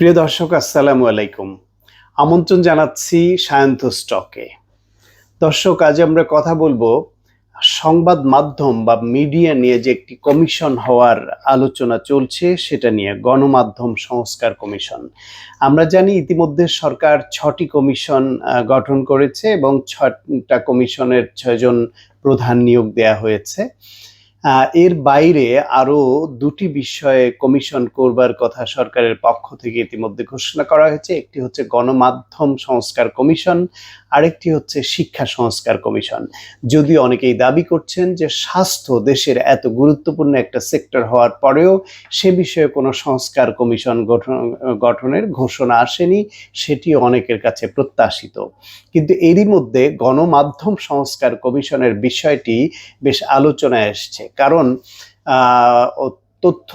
প্রিয় দর্শক, আসসালামু আলাইকুম। আমন্ত্রণ জানাচ্ছি সায়ন্ত স্টকে। দর্শক, আজ আমরা কথা বলব সংবাদ মাধ্যম বা মিডিয়া নিয়ে যে একটি কমিশন হওয়ার আলোচনা চলছে, সেটা নিয়ে গণমাধ্যম সংস্কার কমিশন। আমরা জানি ইতিমধ্যে সরকার ছটি কমিশন গঠন করেছে এবং ছটা কমিশনের ছয়জন প্রধান নিয়োগ দেয়া হয়েছে। এর বাইরে আরও দুটি বিষয়ে কমিশন করবার কথা সরকারের পক্ষ থেকে ইতিমধ্যে ঘোষণা করা হয়েছে। একটি হচ্ছে গণমাধ্যম সংস্কার কমিশন, আরেকটি হচ্ছে শিক্ষা সংস্কার কমিশন। যদিও অনেকেই দাবি করছেন যে স্বাস্থ্য দেশের এত গুরুত্বপূর্ণ একটা সেক্টর হওয়ার পরেও সে বিষয়ে কোনো সংস্কার কমিশন গঠন, গঠনের ঘোষণা আসেনি, সেটিও অনেকের কাছে প্রত্যাশিত। কিন্তু এরই মধ্যে গণমাধ্যম সংস্কার কমিশনের বিষয়টি বেশ আলোচনায় এসছে। কারণ তথ্য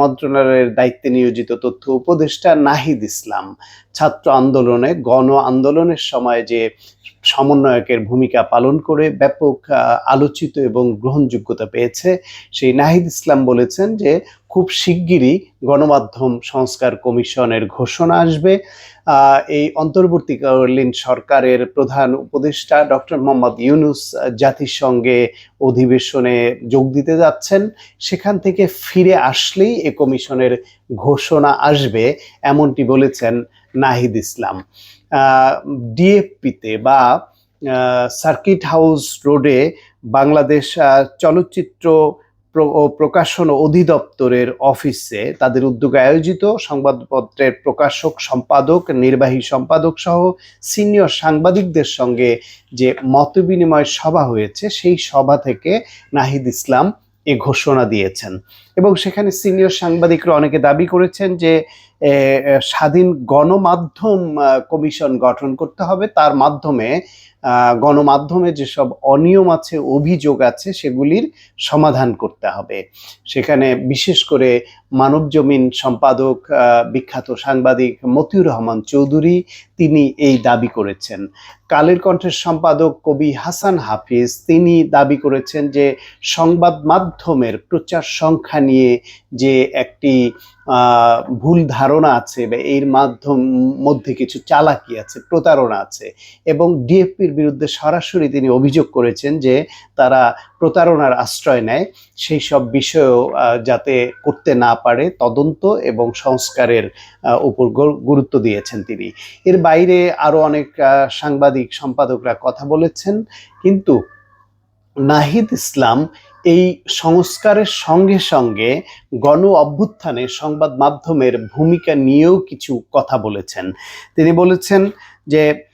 মন্ত্রণালয়ের দায়িত্বে নিয়োজিত তথ্য উপদেষ্টা নাহিদ ইসলাম ছাত্র আন্দোলনে, গণ আন্দোলনের সময় যে সমন্বয়কের ভূমিকা পালন করে ব্যাপক আলোচিত এবং গ্রহণযোগ্যতা পেয়েছে, সেই নাহিদ ইসলাম বলেছেন যে খুব শিগগিরই গণমাধ্যম সংস্কার কমিশনের ঘোষণা আসবে। এই অন্তর্বর্তীকালীন সরকারের প্রধান উপদেষ্টা ডক্টর মোহাম্মদ ইউনুস জাতিসংঘে অধিবেশনে যোগ দিতে যাচ্ছেন। সেখান থেকে ফিরে আসলেই এ কমিশনের ঘোষণা আসবে, এমনটি বলেছেন নাহিদ ইসলাম। ডিএফপিতে বা সার্কিট হাউস রোডে বাংলাদেশ চলচ্চিত্র প্রকাশন অধিদপ্তরের অফিসে তাদের উদ্যোগে আয়োজিত। সংবাদপত্রের প্রকাশক, সম্পাদক, নির্বাহী সম্পাদক সহ সিনিয়র সাংবাদিকদের সঙ্গে যে মতবিনিময় সভা হয়েছে, সেই সভা থেকে নাহিদ ইসলাম এ ঘোষণা দিয়েছেন। এবং সেখানে সিনিয়র সাংবাদিকরা অনেকে দাবি করেছেন যে স্বাধীন গণমাধ্যম কমিশন গঠন করতে হবে। তার মাধ্যমে গণমাধ্যমে যেসব অনিয়ম আছে, অভিযোগ আছে, সেগুলির সমাধান করতে হবে। সেখানে বিশেষ করে মানবজমিন সম্পাদক বিখ্যাত সাংবাদিক মতিউর রহমান চৌধুরী তিনি এই দাবি করেছেন। কালের কণ্ঠের সম্পাদক কবি হাসান হাফিজ তিনি দাবি করেছেন যে সংবাদ মাধ্যমের প্রচার সংখ্যা নিয়ে যে একটি ভুল ধারণা আছে বা এর মাধ্যম, মধ্যে কিছু চালাকি আছে, প্রতারণা আছে এবং ডিএফপির বিরুদ্ধে সরাসরি তিনি অভিযোগ করেছেন যে তারা প্রতারণার আশ্রয় নেয়। সেই সব বিষয়েও যাতে করতে না পারে তদন্ত এবং সংস্কারের উপর গুরুত্ব দিয়েছেন তিনি। এর বাইরে আরও অনেক সাংবাদিক সম্পাদকরা কথা বলেছেন। কিন্তু নাহিদ ইসলাম এই সংস্কারের সঙ্গে সঙ্গে গণ অভ্যুত্থানে সংবাদ মাধ্যমের ভূমিকা নিয়েও কিছু কথা বলেছেন। তিনি বলেছেন যে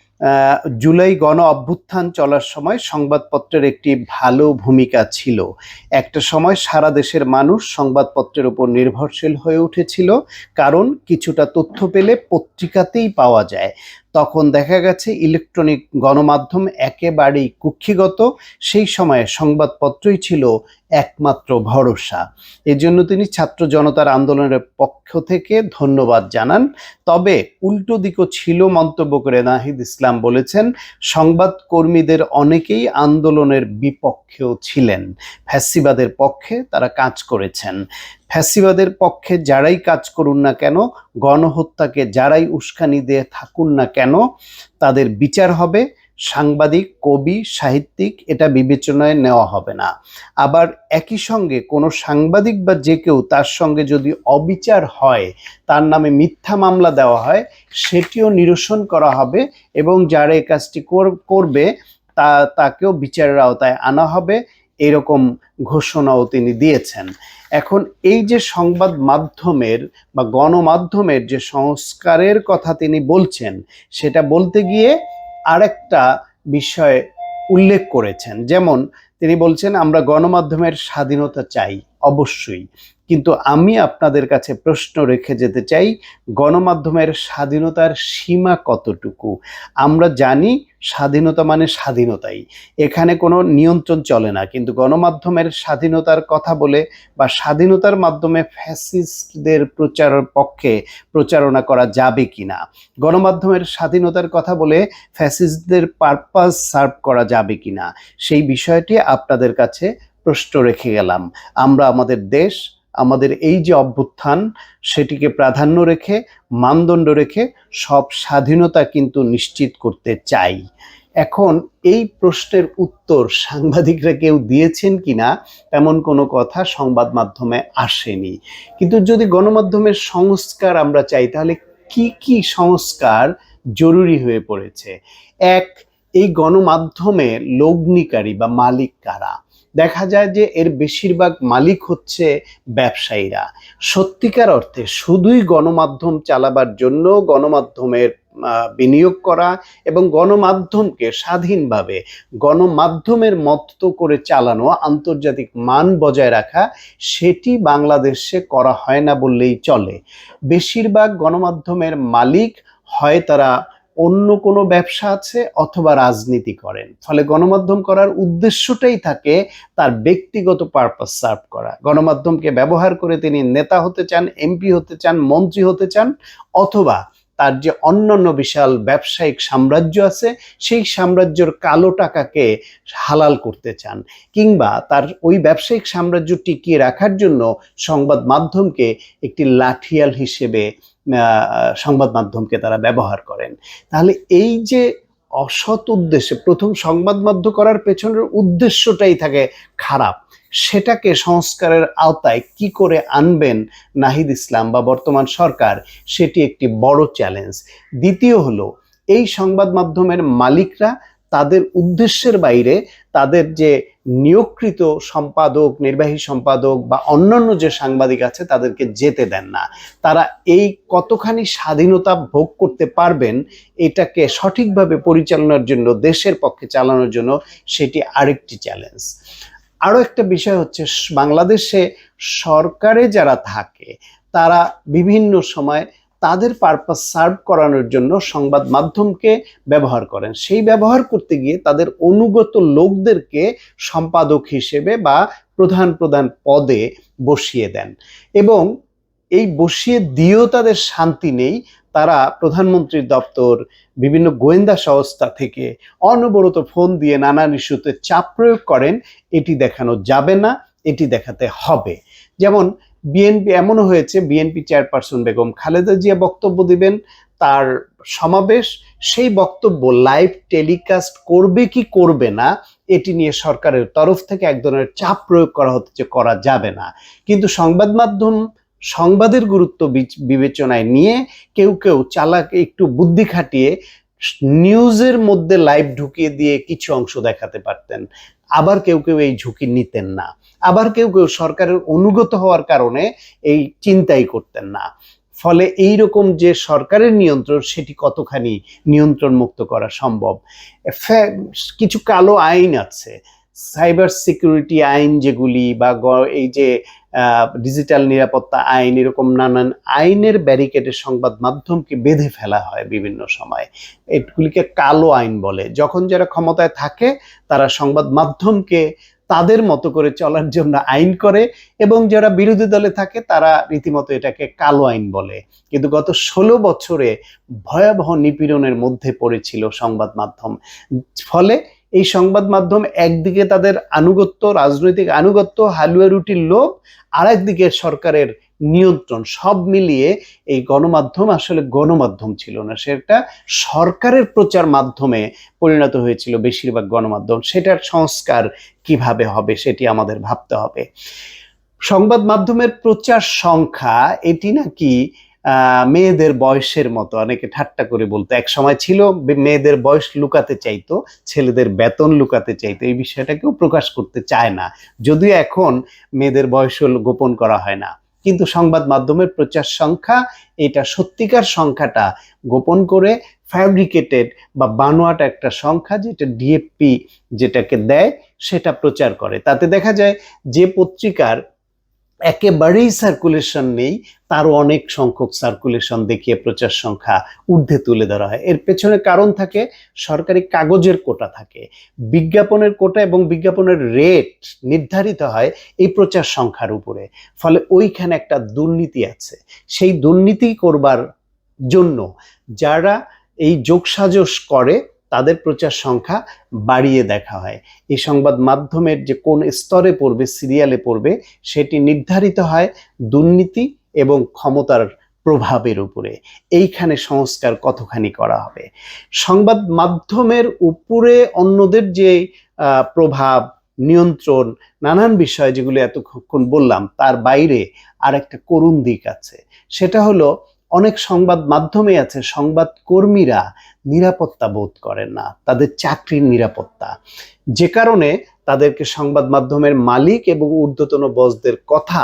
জুলাই গণ অভ্যুত্থান চলার সময় সংবাদপত্রের একটি ভালো ভূমিকা ছিল। একটা সময় সারা দেশের মানুষ সংবাদপত্রের উপর নির্ভরশীল হয়ে উঠেছিল। কারণ কিছুটা তথ্য পেলে পত্রিকাতেই পাওয়া যায়। তখন দেখা গেছে ইলেকট্রনিক গণমাধ্যম একেবারেই কুক্ষিগত। সেই সময়ে সংবাদপত্রই ছিল একমাত্র ভরসা। এজন্য তিনি ছাত্র জনতার আন্দোলনের পক্ষ থেকে ধন্যবাদ জানান। তবে উল্টো দিকও ছিল মন্তব্য করে নাহিদ ইসলাম বলেছেন সংবাদ কর্মীদের অনেকেই আন্দোলনের বিপক্ষেও ছিলেন। ফ্যাসিবাদের পক্ষে তারা কাজ করেছেন। ফ্যাসিবাদের পক্ষে যারাই কাজ করুন না কেন, গণহত্যাকে যারাই উস্কানি দিয়ে থাকুন না কেন, তাদের বিচার হবে, সাংবাদিক, কবি, সাহিত্যিক, এটা বিবেচনায় নেওয়া হবে না। আবার একই সঙ্গে কোনো সাংবাদিক বা যে কেউ তার সঙ্গে যদি অবিচার হয়, তার নামে মিথ্যা মামলা দেওয়া হয়, সেটিও নিরসন করা হবে এবং যারা এই কাজটি কর- করবে, তা, তাকেও বিচারের আওতায় আনা হবে, এরকম ঘোষণাও তিনি দিয়েছেন। এখন এই যে সংবাদ মাধ্যমের বা গণমাধ্যমের যে সংস্কারের কথা তিনি বলছেন, সেটা বলতে গিয়ে আরেকটা বিষয় উল্লেখ করেছেন। যেমন তিনি বলছেন, আমরা গণমাধ্যমের স্বাধীনতা চাই। অবশ্যই। কিন্তু আমি আপনাদের কাছে প্রশ্ন রেখে যেতে চাই, গণমাধ্যমের স্বাধীনতার সীমা কতটুকু? আমরা জানি স্বাধীনতা মানে স্বাধীনতাই। এখানে কোনো নিয়ন্ত্রণ চলে না, কিন্তু গণমাধ্যমের স্বাধীনতার কথা বলে বা স্বাধীনতার মাধ্যমে ফ্যাসিস্টদের প্রচারের পক্ষে প্রচারণা করা যাবে কিনা? গণমাধ্যমের স্বাধীনতার কথা বলে ফ্যাসিস্টদের পারপাস সার্ভ করা যাবে কি না সেই বিষয়টি আপনাদের কাছে প্রশ্ন রেখে গেলাম। আমরা আমাদের দেশ, আমাদের এই যে অভ্যুত্থান, সেটিকে প্রাধান্য রেখে, মানদণ্ড রেখে সব স্বাধীনতা কিন্তু নিশ্চিত করতে চাই। এখন এই প্রশ্নের উত্তর সাংবাদিকরা কেউ দিয়েছেন কিনা এমন কোনো কথা সংবাদ মাধ্যমে আসেনি। কিন্তু যদি গণমাধ্যমের সংস্কার আমরা চাই, তাহলে কি কি সংস্কার জরুরি হয়ে পড়েছে? এক, এই গণমাধ্যমে লগ্নিকারী বা মালিক কারা? দেখা যায় যে এর বেশিরভাগ মালিক হচ্ছে ব্যবসায়ীরা। সত্যিকার অর্থে শুধুই গণমাধ্যম চালাবার জন্য গণমাধ্যমের বিনিয়োগ করা এবং গণমাধ্যমকে স্বাধীনভাবে গণমাধ্যমের মতো করে চালানো, আন্তর্জাতিক মান বজায় রাখা, সেটি বাংলাদেশে করা হয় না বললেই চলে। বেশিরভাগ গণমাধ্যমের মালিক হয় তারা অন্য কোনো ব্যবসা আছে অথবা রাজনীতি করেন। ফলে গণমাধ্যম করার উদ্দেশ্যটাই থাকে তার ব্যক্তিগত পারপাস সার্ভ করা। গণমাধ্যমকে ব্যবহার করে তিনি নেতা হতে চান, এমপি হতে চান, মন্ত্রী হতে চান, অথবা তার যে অন্যান্য বিশাল ব্যবসায়িক সাম্রাজ্য আছে, সেই সাম্রাজ্যের কালো টাকাকে হালাল করতে চান কিংবা তার ওই ব্যবসায়িক সাম্রাজ্য টিকিয়ে রাখার জন্য সংবাদ মাধ্যমকে একটি লাঠিয়াল হিসেবে সংবাদ মাধ্যমকে তারা ব্যবহার করেন। তাহলে এই যে অসৎ উদ্দেশ্যে, প্রথম সংবাদ মাধ্যম করার পেছনের উদ্দেশ্যটাই থাকে খারাপ। সেটাকে সংস্কারের আওতায় কি করে আনবেন নাহিদ ইসলাম বা বর্তমান সরকার, সেটি একটি বড় চ্যালেঞ্জ দ্বিতীয় হলো, এই সংবাদ মাধ্যমের মালিকরা তাদের উদ্দেশ্যের বাইরে তাদের যে নিয়োগকৃত সম্পাদক, নির্বাহী সম্পাদক বা অন্যান্য যে সাংবাদিক আছে তাদেরকে যেতে দেন না। তারা এই কতখানি স্বাধীনতা ভোগ করতে পারবেন এটাকে সঠিকভাবে পরিচালনার জন্য, দেশের পক্ষে চালানোর জন্য সেটি আরেকটি চ্যালেঞ্জ আরও একটা বিষয় হচ্ছে, বাংলাদেশে সরকারে যারা থাকে, তারা বিভিন্ন সময় তাদের পারপাস সার্ভ করানোর জন্য সংবাদ মাধ্যমকে ব্যবহার করেন। সেই ব্যবহার করতে গিয়ে তাদের অনুগত লোকদেরকে সম্পাদক হিসেবে বা প্রধান প্রধান পদে বসিয়ে দেন এবং এই বসিয়ে দিয়েও তাদের শান্তি নেই। তারা প্রধানমন্ত্রীর দপ্তর, বিভিন্ন গোয়েন্দা সংস্থা থেকে অনবরত ফোন দিয়ে নানান ইস্যুতে চাপ প্রয়োগ করেন। এটি দেখানো যাবে না, এটি দেখাতে হবে। যেমন বিএনপি, এমনও হয়েছে, বিএনপি চেয়ারপারসন বেগম খালেদা জিয়া বক্তব্য দিবেন, তার সমাবেশ, সেই বক্তব্য লাইভ টেলিকাস্ট করবে কি করবে না, এটি নিয়ে সরকারের তরফ থেকে এক ধরনের চাপ প্রয়োগ করা হচ্ছে করা যাবে না। কিন্তু সংবাদ মাধ্যম, সংবাদের গুরুত্ব বিচ- বিবেচনায় নিয়ে কেউ কেউ চালাক একটু বুদ্ধি খাটিয়ে নিউজের মধ্যে লাইভ ঢুকিয়ে দিয়ে কিছু অংশ দেখাতে পারতেন। আবার কেউ কেউ এই ঝুঁকি নিতেন না। আবার কেউ কেউ সরকারের অনুগত হওয়ার কারণে এই চিন্তাই করতেন না। ফলে এই রকম যে সরকারের নিয়ন্ত্রণ, সেটি কতখানি নিয়ন্ত্রণ মুক্ত করা সম্ভব? কিছু কালো আইন আছে। সাইবার সিকিউরিটি আইন যেগুলি বা এই যে ডিজিটাল নিরাপত্তা আইন, এরকম নানান আইনের ব্যারিকেডে সংবাদ মাধ্যমকে বেঁধে ফেলা হয় বিভিন্ন সময়। এগুলিকে কালো আইন বলে। যখন যারা ক্ষমতায় থাকে, তারা সংবাদ মাধ্যমকে তাদের মতো করে চলার জন্য আইন করে এবং যারা বিরোধী দলে থাকে, তারা রীতিমতো এটাকে কালো আইন বলে। কিন্তু গত ষোলো বছরে ভয়াবহ নিপীড়নের মধ্যে পড়েছিল সংবাদ মাধ্যম। ফলে এই সংবাদ মাধ্যম একদিকে তাদের আনুগত্য, রাজনৈতিক আনুগত্য, হালুয়া রুটির লোভ, আর একদিকে সরকারের নিয়ন্ত্রণ। সব মিলিয়ে এই গণমাধ্যম আসলে গণমাধ্যম ছিল না সেটা সরকারের প্রচার মাধ্যমে পরিণত হয়েছিল বেশিরভাগ গণমাধ্যম। সেটার সংস্কার কীভাবে হবে সেটি আমাদের ভাবতে হবে। সংবাদ মাধ্যমের প্রচার সংখ্যা, এটি নাকি মেয়েদের বয়সের মতো, অনেকে ঠাট্টা করে বলতো। এক সময় ছিল মেয়েদের বয়স লুকাতে চাইতো, ছেলেদের বেতন লুকাতে চাইতো। এই বিষয়টা কেউ প্রকাশ করতে চায় না। যদিও এখন মেয়েদের বয়স গোপন করা হয় না। কিন্তু সংবাদ মাধ্যমের প্রচার সংখ্যা, এটা সত্যিকার সংখ্যাটা গোপন করে ফ্যাব্রিকেটেড বা বানোয়াট একটা সংখ্যা যেটা ডিএফপি যেটাকে দেয়, সেটা প্রচার করে। তাতে দেখা যায় যে পত্রিকার একেবারেই সার্কুলেশন নেই, তারও অনেক সংখ্যক সার্কুলেশন দেখিয়ে প্রচার সংখ্যা ঊর্ধ্বে তুলে ধরা হয়। এর পেছনে কারণ থাকে, সরকারি কাগজের কোটা থাকে। বিজ্ঞাপনের কোটা এবং বিজ্ঞাপনের রেট নির্ধারিত হয় এই প্রচার সংখ্যার উপরে। ফলে ওইখানে একটা দুর্নীতি আছে। সেই দুর্নীতি করবার জন্য যারা এই যোগসাজস করে তাদের প্রচার সংখ্যা বাড়িয়ে দেখা হয়। এই সংবাদ মাধ্যমের যে কোন স্তরে পড়বে সিরিয়ালে পড়বে, সেটি নির্ধারিত হয় দুর্নীতি এবং ক্ষমতার প্রভাবের উপরে। এইখানে সংস্কার কতখানি করা হবে? সংবাদ মাধ্যমের উপরে অন্যদের যে প্রভাব, নিয়ন্ত্রণ, নানান বিষয় যেগুলো এতক্ষণ বললাম, তার বাইরে আর একটা করুণ দিক আছে। সেটা হলো অনেক সংবাদ মাধ্যমে আছে, সংবাদ কর্মীরা নিরাপত্তা বোধ করেন না, তাদের চাকরির নিরাপত্তা। যে কারণে তাদেরকে সংবাদ মাধ্যমের মালিক এবং ঊর্ধ্বতন বসদের কথা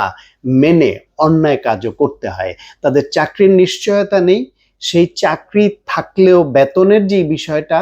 মেনে অন্যায় কাজও করতে হয়। তাদের চাকরির নিশ্চয়তা নেই সেই চাকরি থাকলেও বেতনের যে বিষয়টা,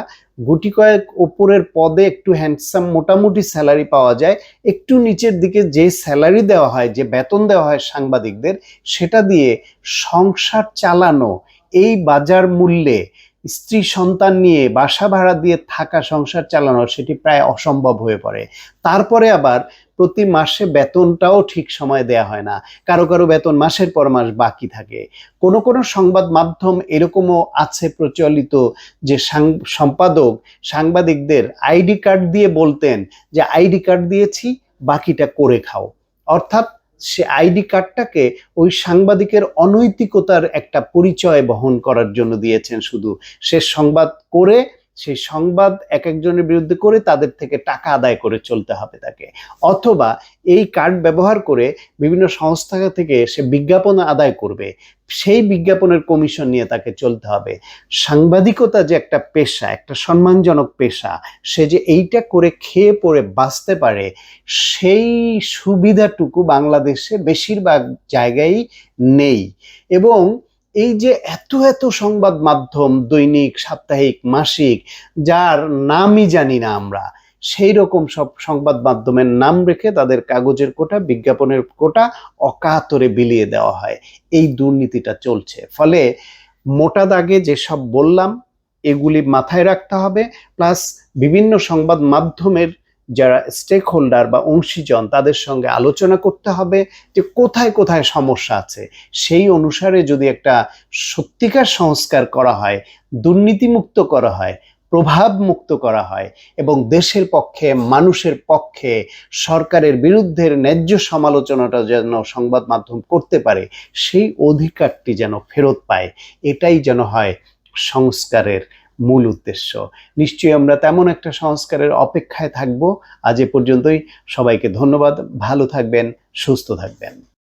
গুটি কয়েক ওপরের পদে একটু হ্যান্ডসাম মোটামুটি স্যালারি পাওয়া যায়, একটু নিচের দিকে যে স্যালারি দেওয়া হয়, যে বেতন দেওয়া হয় সাংবাদিকদের, সেটা দিয়ে সংসার চালানো, এই বাজার মূল্যে স্ত্রী সন্তান নিয়ে বাসা ভাড়া দিয়ে থাকা সংসার চালানো সেটি প্রায় অসম্ভব হয়ে পড়ে। তারপরে আবার প্রতি মাসে বেতনটাও ঠিক সময় দেয়া হয় না। কারও কারও বেতন মাসের পর মাস বাকি থাকে। কোনো কোনো সংবাদ মাধ্যম এরকমও আছে প্রচলিত যে সম্পাদক সাংবাদিকদের আইডি কার্ড দিয়ে বলতেন যে, আইডি কার্ড দিয়েছি, বাকিটা করে খাও। অর্থাৎ সে আইডি কার্ডটাকে ওই সাংবাদিকের অনৈতিকতার একটা পরিচয় বহন করার জন্য দিয়েছেন শুধু। সে সংবাদ করে সেই সংবাদ এক একজনের বিরুদ্ধে করে তাদের থেকে টাকা আদায় করে চলতে হবে তাকে। অথবা এই কার্ড ব্যবহার করে বিভিন্ন সংস্থা থেকে সে বিজ্ঞাপন আদায় করবে, সেই বিজ্ঞাপনের কমিশন নিয়ে তাকে চলতে হবে। সাংবাদিকতা যে একটা পেশা, একটা সম্মানজনক পেশা, সে যে এইটা করে খেয়ে পড়ে বাঁচতে পারে, সেই সুবিধাটুকু বাংলাদেশে বেশিরভাগ জায়গায় নেই। এবং এই যে এত এত সংবাদ মাধ্যম, দৈনিক, সাপ্তাহিক, মাসিক, যার নামই জানি না আমরা সেই রকম সব সংবাদ মাধ্যমের নাম রেখে তাদের কাগজের কোটা, বিজ্ঞাপনের কোটা অকাতরে বিলিয়ে দেওয়া হয়। এই দুর্নীতিটা চলছে। ফলে মোটা দাগে যেসব বললাম, এগুলি মাথায় রাখতে হবে, প্লাস বিভিন্ন সংবাদ মাধ্যমের যারা স্টেক হোল্ডার বা অংশীজন তাদের সঙ্গে আলোচনা করতে হবে যে কোথায় কোথায় সমস্যা আছে। সেই অনুসারে যদি একটা সত্যিকার সংস্কার করা হয়, দুর্নীতিমুক্ত করা হয় প্রভাব মুক্ত করা হয় এবং দেশের পক্ষে, মানুষের পক্ষে, সরকারের বিরুদ্ধে ন্যায্য সমালোচনাটা যেন সংবাদ মাধ্যম করতে পারে, সেই অধিকারটি যেন ফেরত পায়, এটাই যেন হয় সংস্কারের মূল উদ্দেশ্য। নিশ্চয়ই আমরা তেমন একটা সংস্কারের অপেক্ষায় থাকব। আজ এ পর্যন্তই। সবাইকে ধন্যবাদ। ভালো থাকবেন, সুস্থ থাকবেন।